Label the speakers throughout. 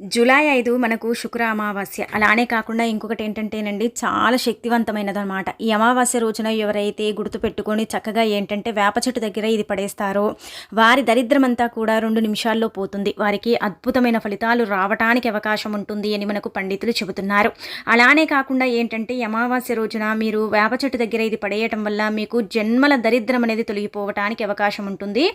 Speaker 1: July ఐదు మనకు శుక్ర అమావాస్య. అలానే కాకుండా ఇంకొకటి ఏంటంటేనండి చాలా శక్తివంతమైనదనమాట ఈ అమావాస్య రోజున ఎవరైతే గుర్తుపెట్టుకొని చక్కగా ఏంటంటే వేప చెట్టు దగ్గర ఇది పడేస్తారో వారి దరిద్రమంతా కూడా రెండు నిమిషాల్లో పోతుంది. వారికి అద్భుతమైన ఫలితాలు రావటానికి అవకాశం ఉంటుంది అని మనకు పండితులు చెబుతున్నారు. అలానే కాకుండా ఏంటంటే ఈ అమావాస్య రోజున మీరు వేప చెట్టు దగ్గర ఇది పడేయటం వల్ల మీకు జన్మల దరిద్రం అనేది తొలగిపోవటానికి అవకాశం ఉంటుంది.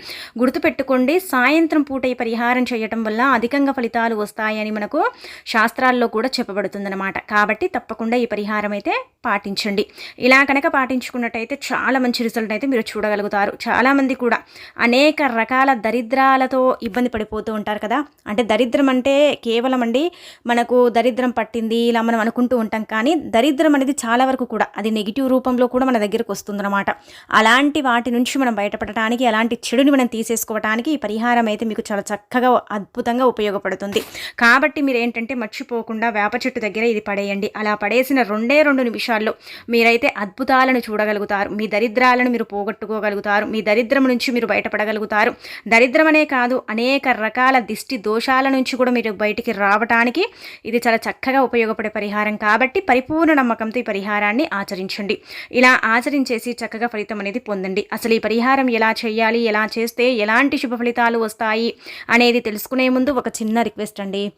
Speaker 1: గుర్తుపెట్టుకోండి సాయంత్రం పూట ఈ పరిహారం చేయటం వల్ల అధికంగా ఫలితాలు వస్తాయి. అని మనకు శాస్త్రాల్లో కూడా చెప్పబడుతుందన్నమాట. కాబట్టి తప్పకుండా ఈ పరిహారం అయితే పాటించండి. ఇలా కనుక పాటించుకున్నట్టయితే చాలా మంచి రిజల్ట్ అయితే మీరు చూడగలుగుతారు. చాలామంది కూడా అనేక రకాల దరిద్రాలతో ఇబ్బంది పడిపోతూ ఉంటారు కదా. అంటే దరిద్రం అంటే కేవలం అండి మనకు దరిద్రం పట్టింది ఇలా మనం అనుకుంటూ ఉంటాం. కానీ దరిద్రం అనేది చాలా వరకు కూడా అది నెగిటివ్ రూపంలో కూడా మన దగ్గరకు వస్తుందన్నమాట. అలాంటి వాటి నుంచి మనం బయటపడటానికి అలాంటి చెడుని మనం తీసేసుకోవడానికి ఈ పరిహారం అయితే మీకు చాలా చక్కగా అద్భుతంగా ఉపయోగపడుతుంది. కాబట్టి మీరు ఏంటంటే మర్చిపోకుండా వేప చెట్టు దగ్గర ఇది పడేయండి. అలా పడేసిన రెండే రెండు నిమిషాల్లో మీరైతే అద్భుతాలను చూడగలుగుతారు. మీ దరిద్రాలను మీరు పోగొట్టుకోగలుగుతారు. మీ దరిద్రం నుంచి మీరు బయటపడగలుగుతారు. దరిద్రమనే కాదు అనేక రకాల దిష్టి దోషాల నుంచి కూడా మీరు బయటికి రావటానికి ఇది చాలా చక్కగా ఉపయోగపడే పరిహారం. కాబట్టి పరిపూర్ణ నమ్మకంతో ఈ పరిహారాన్ని ఆచరించండి. ఇలా ఆచరించేసి చక్కగా ఫలితం అనేది పొందండి. అసలు ఈ పరిహారం ఎలా చేయాలి ఎలా చేస్తే ఎలాంటి శుభ ఫలితాలు వస్తాయి అనేది తెలుసుకునే ముందు ఒక చిన్న రిక్వెస్ట్ అండి.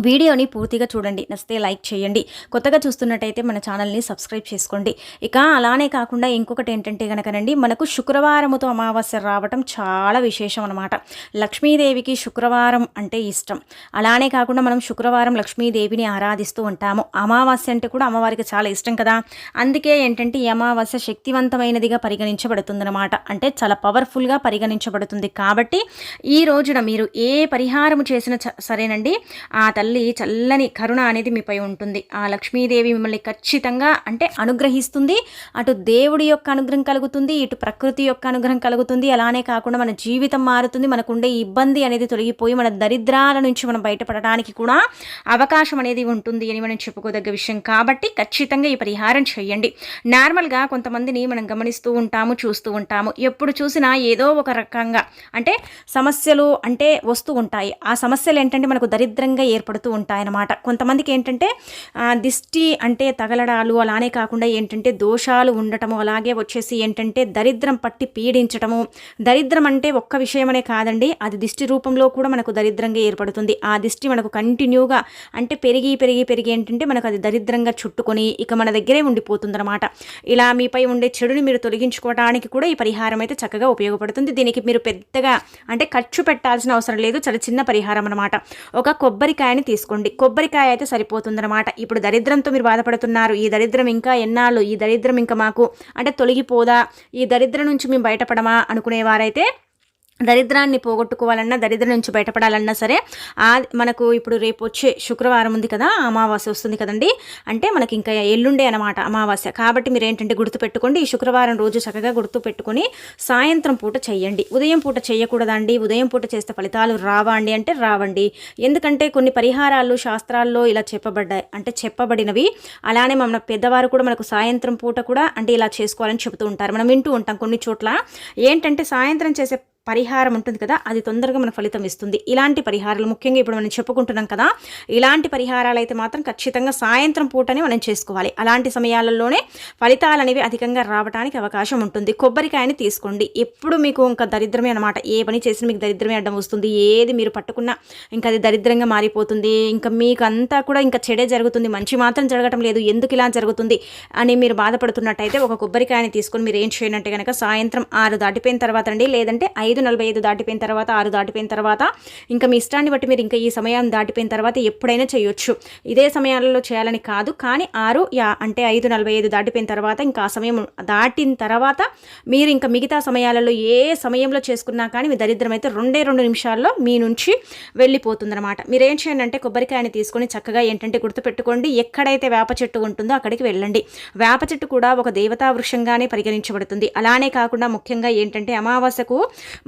Speaker 1: వీడియోని పూర్తిగా చూడండి. నచ్చితే లైక్ చేయండి. కొత్తగా చూస్తున్నట్టయితే మన ఛానల్ని సబ్స్క్రైబ్ చేసుకోండి. ఇక అలానే కాకుండా ఇంకొకటి ఏంటంటే కనుకనండి మనకు శుక్రవారముతో అమావాస్య రావటం చాలా విశేషం అనమాట లక్ష్మీదేవికి శుక్రవారం అంటే ఇష్టం. అలానే కాకుండా మనం శుక్రవారం లక్ష్మీదేవిని ఆరాధిస్తూ ఉంటాము. అమావాస్య అంటే కూడా అమ్మవారికి చాలా ఇష్టం కదా. అందుకే ఏంటంటే ఈ అమావాస్య శక్తివంతమైనదిగా పరిగణించబడుతుందన్నమాట. అంటే చాలా పవర్ఫుల్గా పరిగణించబడుతుంది. కాబట్టి ఈ రోజున మీరు ఏ పరిహారము చేసినా సరేనండి ఆ తల తల్లి చల్లని కరుణ అనేది మీపై ఉంటుంది. ఆ లక్ష్మీదేవి మిమ్మల్ని ఖచ్చితంగా అంటే అనుగ్రహిస్తుంది. అటు దేవుడి యొక్క అనుగ్రహం కలుగుతుంది ఇటు ప్రకృతి యొక్క అనుగ్రహం కలుగుతుంది. అలానే కాకుండా మన జీవితం మారుతుంది. మనకుండే ఇబ్బంది అనేది తొలగిపోయి మన దరిద్రాల నుంచి మనం బయటపడడానికి కూడా అవకాశం అనేది ఉంటుంది అని మనం చెప్పుకోదగ్గ విషయం. కాబట్టి ఖచ్చితంగా ఈ పరిహారం చేయండి. నార్మల్గా కొంతమందిని మనం గమనిస్తూ ఉంటాము చూస్తూ ఉంటాము. ఎప్పుడు చూసినా ఏదో ఒక రకంగా అంటే సమస్యలు అంటే వస్తూ ఉంటాయి. ఆ సమస్యలు ఏంటంటే మనకు దరిద్రంగా ఏర్పడుతుంది పడుతూ ఉంటాయన్నమాట. కొంతమందికి ఏంటంటే దిష్టి అంటే తగలడాలు అలానే కాకుండా ఏంటంటే దోషాలు ఉండటము అలాగే వచ్చేసి ఏంటంటే దరిద్రం పట్టి పీడించటము. దరిద్రం అంటే ఒక్క విషయమనే కాదండి అది దిష్టి రూపంలో కూడా మనకు దరిద్రంగా ఏర్పడుతుంది. ఆ దిష్టి మనకు కంటిన్యూగా అంటే పెరిగి పెరిగి పెరిగి ఏంటంటే మనకు అది దరిద్రంగా చుట్టుకొని ఇక మన దగ్గరే ఉండిపోతుందన్నమాట. ఇలా మీపై ఉండే చెడుని మీరు తొలగించుకోవడానికి కూడా ఈ పరిహారం అయితే చక్కగా ఉపయోగపడుతుంది. దీనికి మీరు పెద్దగా అంటే ఖర్చు పెట్టాల్సిన అవసరం లేదు చాలా చిన్న పరిహారం అనమాట ఒక కొబ్బరికాయని తీసుకోండి. కొబ్బరికాయ అయితే సరిపోతుందన్నమాట. ఇప్పుడు దరిద్రంతో మీరు బాధపడుతున్నారు. ఈ దరిద్రం ఇంకా ఎన్నాళ్ళు? ఈ దరిద్రం ఇంకా మాకు అంటే తొలగిపోదా? ఈ దరిద్రం నుంచి మేము బయటపడమా? అనుకునేవారైతే దరిద్రాన్ని పోగొట్టుకోవాలన్నా దరిద్రం నుంచి బయటపడాలన్నా సరే ఆ మనకు ఇప్పుడు రేపు వచ్చే శుక్రవారం ఉంది కదా అమావాస్య వస్తుంది కదండి? అంటే మనకి ఇంకా ఎల్లుండే అనమాట అమావాస్య. కాబట్టి మీరు ఏంటంటే గుర్తుపెట్టుకోండి ఈ శుక్రవారం రోజు చక్కగా గుర్తు పెట్టుకొని సాయంత్రం పూట చేయండి ఉదయం పూట చేయకూడదండి ఉదయం పూట చేస్తే ఫలితాలు రావండి అంటే రావండి. ఎందుకంటే కొన్ని పరిహారాలు శాస్త్రాల్లో ఇలా చెప్పబడ్డాయి అంటే చెప్పబడినవి అలానే మన పెద్దవారు కూడా మనకు సాయంత్రం పూట కూడా అంటే ఇలా చేసుకోవాలని చెబుతూ ఉంటారు. మనం వింటూ ఉంటాం కొన్ని చోట్ల. ఏంటంటే సాయంత్రం చేసే పరిహారం ఉంటుంది కదా అది తొందరగా మన ఫలితం ఇస్తుంది. ఇలాంటి పరిహారాలు ముఖ్యంగా ఇప్పుడు మనం చెప్పుకుంటున్నాం కదా ఇలాంటి పరిహారాలు అయితే మాత్రం ఖచ్చితంగా సాయంత్రం పూటనే మనం చేసుకోవాలి. అలాంటి సమయాలలోనే ఫలితాలు అనేవి అధికంగా రావడానికి అవకాశం ఉంటుంది. కొబ్బరికాయని తీసుకోండి. ఎప్పుడు మీకు ఇంకా దరిద్రమే అనమాట ఏ పని చేసినా మీకు దరిద్రమే అడ్డం వస్తుంది. ఏది మీరు పట్టుకున్నా ఇంకా అది దరిద్రంగా మారిపోతుంది. ఇంకా మీకు అంతా కూడా ఇంకా చెడే జరుగుతుంది. మంచి మాత్రం జరగటం లేదు. ఎందుకు ఇలా జరుగుతుంది అని మీరు బాధపడుతున్నట్టయితే ఒక కొబ్బరికాయని తీసుకొని మీరు ఏం చేయనంటే కనుక సాయంత్రం ఆరు దాటిపోయిన తర్వాత అండి లేదంటే ఐదు ఐదు నలభై ఐదు దాటిపోయిన తర్వాత ఆరు దాటిపోయిన తర్వాత ఇంకా మీ ఇష్టాన్ని బట్టి మీరు ఇంకా ఈ సమయం దాటిపోయిన తర్వాత ఎప్పుడైనా చేయొచ్చు. ఇదే సమయాలలో చేయాలని కాదు కానీ ఆరు యా అంటే ఐదు నలభై ఐదు దాటిపోయిన తర్వాత ఇంకా ఆ సమయం దాటిన తర్వాత మీరు ఇంకా మిగతా సమయాలలో ఏ సమయంలో చేసుకున్నా కానీ మీ దరిద్రం అయితే రెండే రెండు నిమిషాల్లో మీ నుంచి వెళ్ళిపోతుందన్నమాట. మీరు ఏం చేయండి అంటే కొబ్బరికాయని తీసుకొని చక్కగా ఏంటంటే గుర్తుపెట్టుకోండి ఎక్కడైతే వేప చెట్టు ఉంటుందో అక్కడికి వెళ్ళండి. వేప చెట్టు కూడా ఒక దేవతా వృక్షంగానే పరిగణించబడుతుంది. అలానే కాకుండా ముఖ్యంగా ఏంటంటే అమావాస్యకు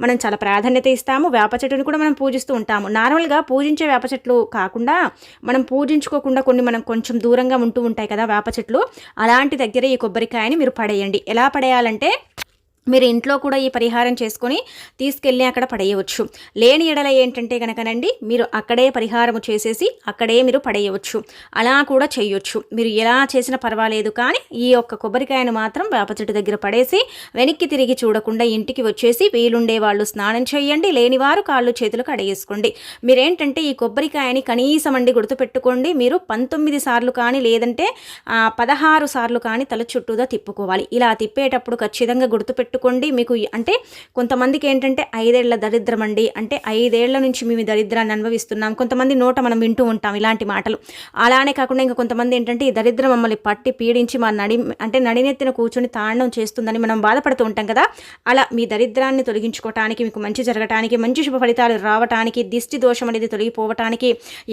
Speaker 1: మనం చాలా ప్రాధాన్యత ఇస్తాము వేప చెట్టుని కూడా మనం పూజిస్తూ ఉంటాము. నార్మల్గా పూజించే వేప చెట్లు కాకుండా మనం పూజించుకోకుండా కొన్ని మనం కొంచెం దూరంగా ఉంటూ ఉంటాయి కదా వేప చెట్లు అలాంటి దగ్గర ఈ కొబ్బరికాయని మీరు పడేయండి. ఎలా పడేయాలంటే మీరు ఇంట్లో కూడా ఈ పరిహారం చేసుకొని తీసుకెళ్ళి అక్కడ పడేయవచ్చు. లేని ఎడల ఏంటంటే కనుకనండి మీరు అక్కడే పరిహారం చేసేసి అక్కడే మీరు పడేయవచ్చు. అలా కూడా చేయొచ్చు. మీరు ఎలా చేసినా పర్వాలేదు కానీ ఈ యొక్క కొబ్బరికాయను మాత్రం వేప చెట్టు దగ్గర పడేసి వెనక్కి తిరిగి చూడకుండా ఇంటికి వచ్చేసి వీలుండే వాళ్ళు స్నానం చేయండి లేనివారు కాళ్ళు చేతులు కడేసుకోండి మీరేంటంటే ఈ కొబ్బరికాయని కనీసం అండి గుర్తుపెట్టుకోండి మీరు పంతొమ్మిది సార్లు కానీ లేదంటే పదహారు సార్లు కానీ తల చుట్టూదా తిప్పుకోవాలి. ఇలా తిప్పేటప్పుడు ఖచ్చితంగా గుర్తుపెట్టు పెట్టుకోండి మీకు అంటే కొంతమందికి ఏంటంటే ఐదేళ్ళ దరిద్రం అండి. అంటే ఐదేళ్ళ నుంచి మేము దరిద్రాన్ని అనుభవిస్తున్నాం. కొంతమంది నోట మనం వింటూ ఉంటాం ఇలాంటి మాటలు. అలానే కాకుండా ఇంకా కొంతమంది ఏంటంటే ఈ దరిద్రం మమ్మల్ని పట్టి పీడించి మా నడి అంటే నడినెత్తిన కూర్చొని తాండం చేస్తుందని మనం బాధపడుతూ ఉంటాం కదా. అలా మీ దరిద్రాన్ని తొలగించుకోవటానికి మీకు మంచి జరగటానికి మంచి శుభ ఫలితాలు రావటానికి దిష్టి దోషం అనేది తొలగిపోవటానికి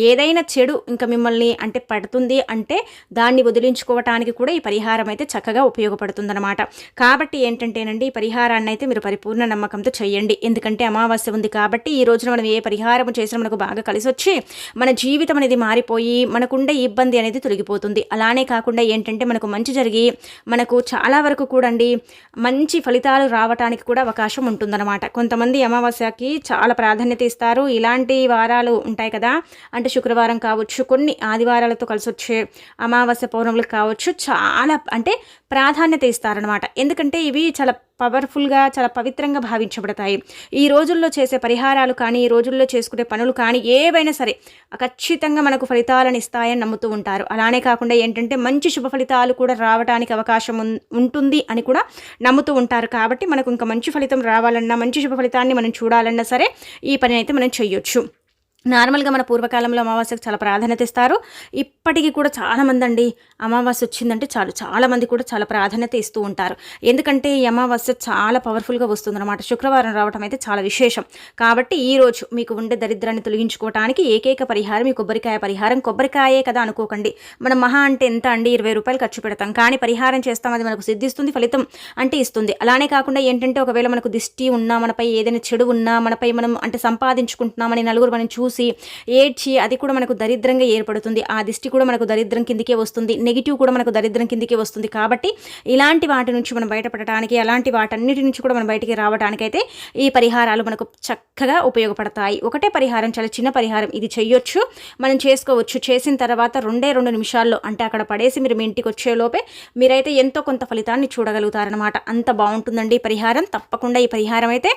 Speaker 1: ఏదైనా చెడు ఇంకా మిమ్మల్ని అంటే పడుతుంది అంటే దాన్ని వదిలించుకోవటానికి కూడా ఈ పరిహారం అయితే చక్కగా ఉపయోగపడుతుందన్నమాట. కాబట్టి ఏంటంటేనండి ఈ పరిహారాన్ని అయితే మీరు పరిపూర్ణ నమ్మకంతో చేయండి ఎందుకంటే అమావాస్య ఉంది కాబట్టి ఈ రోజున మనం ఏ పరిహారం చేసినా మనకు బాగా కలిసి వచ్చి మన జీవితం అనేది మారిపోయి మనకుండే ఇబ్బంది అనేది తొలగిపోతుంది. అలానే కాకుండా ఏంటంటే మనకు మంచి జరిగి మనకు చాలా వరకు కూడండి మంచి ఫలితాలు రావటానికి కూడా అవకాశం ఉంటుందన్నమాట. కొంతమంది అమావాస్యకి చాలా ప్రాధాన్యత ఇస్తారు. ఇలాంటి వారాలు ఉంటాయి కదా. అంటే శుక్రవారం కావచ్చు కొన్ని ఆదివారాలతో కలిసి వచ్చే అమావాస్య పౌర్ణములకు కావచ్చు చాలా అంటే ప్రాధాన్యత ఇస్తారనమాట ఎందుకంటే ఇవి చాలా పవర్ఫుల్గా చాలా పవిత్రంగా భావించబడతాయి. ఈ రోజుల్లో చేసే పరిహారాలు కానీ ఈ రోజుల్లో చేసుకునే పనులు కానీ ఏవైనా సరే ఖచ్చితంగా మనకు ఫలితాలను ఇస్తాయని నమ్ముతూ ఉంటారు. అలానే కాకుండా ఏంటంటే మంచి శుభ ఫలితాలు కూడా రావడానికి అవకాశం ఉంటుంది అని కూడా నమ్ముతూ ఉంటారు. కాబట్టి మనకు ఇంకా మంచి ఫలితం రావాలన్నా మంచి శుభ ఫలితాన్ని మనం చూడాలన్నా సరే ఈ పని అయితే మనం చేయొచ్చు నార్మల్గా మన పూర్వకాలంలో అమావాస్యకు చాలా ప్రాధాన్యత ఇస్తారు. ఇప్పటికీ కూడా చాలామంది అండి అమావాస్య వచ్చిందంటే చాలు చాలామంది కూడా చాలా ప్రాధాన్యత ఇస్తూ ఉంటారు. ఎందుకంటే ఈ అమావాస్య చాలా పవర్ఫుల్గా వస్తుందన్నమాట. శుక్రవారం రావడం అయితే చాలా విశేషం. కాబట్టి ఈరోజు మీకు ఉండే దరిద్రాన్ని తొలగించుకోవడానికి ఏకైక పరిహారం ఈ కొబ్బరికాయ పరిహారం. కొబ్బరికాయే కదా అనుకోకండి. మనం మహా అంటే ఎంత అండి? ఇరవై రూపాయలు ఖర్చు పెడతాం. కానీ పరిహారం చేస్తాం అది మనకు సిద్ధిస్తుంది ఫలితం అంటే ఇస్తుంది. అలానే కాకుండా ఏంటంటే ఒకవేళ మనకు దిష్టి ఉన్నా మనపై ఏదైనా చెడు ఉన్నా మనపై మనం అంటే సంపాదించుకుంటున్నామని నలుగురు మనం చూసి చూసి ఏడ్చి అది కూడా మనకు దరిద్రంగా ఏర్పడుతుంది. ఆ దిష్టి కూడా మనకు దరిద్రం కిందికే వస్తుంది. నెగిటివ్ కూడా మనకు దరిద్రం కిందికే వస్తుంది. కాబట్టి ఇలాంటి వాటి నుంచి మనం బయటపడటానికి అలాంటి వాటన్నిటి నుంచి కూడా మనం బయటికి రావడానికైతే ఈ పరిహారాలు మనకు చక్కగా ఉపయోగపడతాయి. ఒకటే పరిహారం చాలా చిన్న పరిహారం. ఇది చెయ్యొచ్చు. మనం చేసుకోవచ్చు. చేసిన తర్వాత రెండే రెండు నిమిషాల్లో అంటే అక్కడ పడేసి మీరు మీ ఇంటికి వచ్చేలోపే మీరైతే ఎంతో కొంత ఫలితాన్ని చూడగలుగుతారనమాట అంత బాగుంటుందండి పరిహారం. తప్పకుండా ఈ పరిహారం అయితే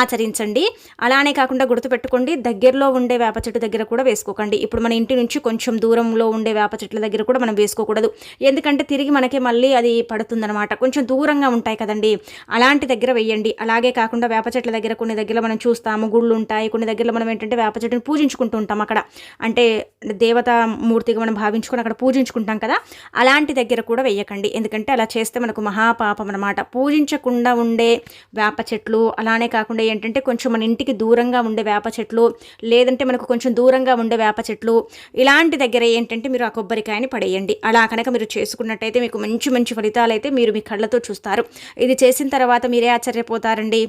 Speaker 1: ఆచరించండి. అలానే కాకుండా గుర్తుపెట్టుకోండి దగ్గరలో ఉండే వేప చెట్టు దగ్గర కూడా వేసుకోకండి. ఇప్పుడు మన ఇంటి నుంచి కొంచెం దూరంలో ఉండే వేప చెట్ల దగ్గర కూడా మనం వేసుకోకూడదు. ఎందుకంటే తిరిగి మనకి మళ్ళీ అది పడుతుందనమాట కొంచెం దూరంగా ఉంటాయి కదండి. అలాంటి దగ్గర వేయండి. అలాగే కాకుండా వేప చెట్ల దగ్గర కొన్ని దగ్గర మనం చూస్తాము గుళ్ళు ఉంటాయి. కొన్ని దగ్గర మనం ఏంటంటే వేప చెట్టుని పూజించుకుంటూ ఉంటాం అక్కడ. అంటే దేవతా మూర్తిగా మనం భావించుకొని అక్కడ పూజించుకుంటాం కదా. అలాంటి దగ్గర కూడా వేయకండి. ఎందుకంటే అలా చేస్తే మనకు మహాపాపం అనమాట పూజించకుండా ఉండే వేప చెట్లు అలానే కాకుండా ఏంటంటే కొంచెం మన ఇంటికి దూరంగా ఉండే వేప చెట్లు లేదంటే మనకు కొంచెం దూరంగా ఉండే వేప చెట్లు ఇలాంటి దగ్గర ఏంటంటే మీరు ఆ కొబ్బరికాయని పడేయండి. అలా కనుక మీరు చేసుకున్నట్టయితే మీకు మంచి మంచి ఫలితాలు అయితే మీరు మీ కళ్ళతో చూస్తారు. ఇది చేసిన తర్వాత మీరే ఆశ్చర్యపోతారండి.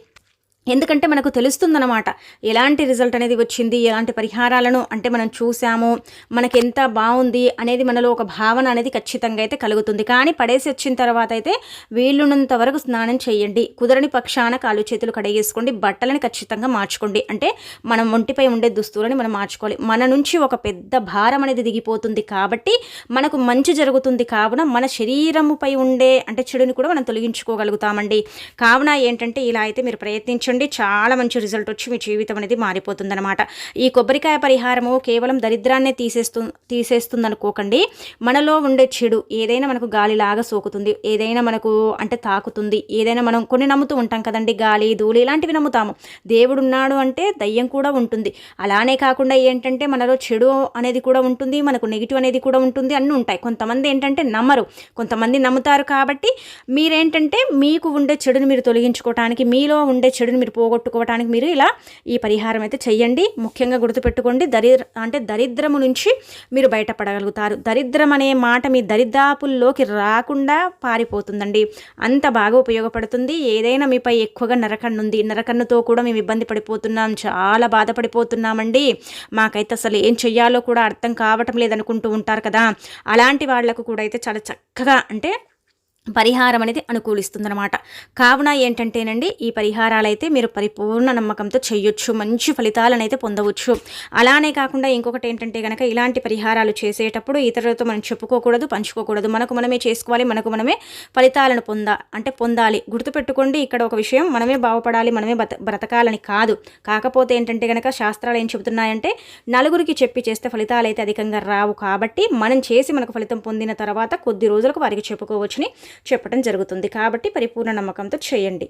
Speaker 1: ఎందుకంటే మనకు తెలుస్తుందన్నమాట. ఎలాంటి రిజల్ట్ అనేది వచ్చింది ఎలాంటి పరిహారాలను అంటే మనం చూసాము మనకి ఎంత బాగుంది అనేది మనలో ఒక భావన అనేది ఖచ్చితంగా అయితే కలుగుతుంది. కానీ పడేసి వచ్చిన తర్వాత అయితే వీళ్ళున్నంత వరకు స్నానం చేయండి. కుదరని పక్షాన కాలు చేతులు కడిగేసుకోండి. బట్టలని ఖచ్చితంగా మార్చుకోండి. అంటే మనం ఒంటిపై ఉండే దుస్తువులని మనం మార్చుకోవాలి. మన నుంచి ఒక పెద్ద భారం అనేది దిగిపోతుంది కాబట్టి మనకు మంచి జరుగుతుంది కావున మన శరీరముపై ఉండే అంటే చెడుని కూడా మనం తొలగించుకోగలుగుతామండి. కావున ఏంటంటే ఇలా అయితే మీరు ప్రయత్నించి నుండి చాలా మంచి రిజల్ట్ వచ్చి మీ జీవితం అనేది మారిపోతుందన్నమాట. ఈ కొబ్బరికాయ పరిహారము కేవలం దరిద్రాన్నే తీసేస్తు తీసేస్తుంది అనుకోకండి మనలో ఉండే చెడు ఏదైనా మనకు గాలిలాగా సోకుతుంది. ఏదైనా మనకు అంటే తాకుతుంది. ఏదైనా మనం కొన్ని నమ్ముతూ ఉంటాం కదండి గాలి ధూళి ఇలాంటివి నమ్ముతాము. దేవుడు ఉన్నాడు అంటే దయ్యం కూడా ఉంటుంది. అలానే కాకుండా ఏంటంటే మనలో చెడు అనేది కూడా ఉంటుంది మనకు నెగిటివ్ అనేది కూడా ఉంటుంది అన్నీ ఉంటాయి. కొంతమంది ఏంటంటే నమ్మరు. కొంతమంది నమ్ముతారు కాబట్టి మీరేంటంటే మీకు ఉండే చెడుని మీరు తొలగించుకోవటానికి మీలో ఉండే చెడుని మీరు పోగొట్టుకోవడానికి మీరు ఇలా ఈ పరిహారం అయితే చెయ్యండి. ముఖ్యంగా గుర్తుపెట్టుకోండి దరిద్ర అంటే దరిద్రము నుంచి మీరు బయటపడగలుగుతారు. దరిద్రం అనే మాట మీ దరిదాపుల్లోకి రాకుండా పారిపోతుందండి. అంత బాగా ఉపయోగపడుతుంది. ఏదైనా మీపై ఎక్కువగా నరకన్ను ఉంది నరకన్నుతో కూడా మేము ఇబ్బంది పడిపోతున్నాం. చాలా బాధపడిపోతున్నామండి. మాకైతే అసలు ఏం చెయ్యాలో కూడా అర్థం కావటం లేదనుకుంటూ ఉంటారు కదా. అలాంటి వాళ్ళకు కూడా అయితే చాలా చక్కగా అంటే పరిహారం అనేది అనుకూలిస్తుందన్నమాట. కావున ఏంటంటేనండి ఈ పరిహారాలు అయితే మీరు పరిపూర్ణ నమ్మకంతో చేయొచ్చు మంచి ఫలితాలను అయితే పొందవచ్చు. అలానే కాకుండా ఇంకొకటి ఏంటంటే కనుక ఇలాంటి పరిహారాలు చేసేటప్పుడు ఇతరులతో మనం చెప్పుకోకూడదు పంచుకోకూడదు. మనకు మనమే చేసుకోవాలి మనకు మనమే ఫలితాలను పొందా అంటే పొందాలి. గుర్తుపెట్టుకోండి ఇక్కడ ఒక విషయం మనమే బాగుపడాలి మనమే బత బ్రతకాలని కాదు. కాకపోతే ఏంటంటే కనుక శాస్త్రాలు ఏం చెబుతున్నాయంటే నలుగురికి చెప్పి చేస్తే ఫలితాలు అయితే అధికంగా రావు కాబట్టి మనం చేసి మనకు ఫలితం పొందిన తర్వాత కొద్ది రోజులకు వారికి చెప్పుకోవచ్చుని చెప్పడం జరుగుతుంది. కాబట్టి పరిపూర్ణ నమ్మకంతో చేయండి.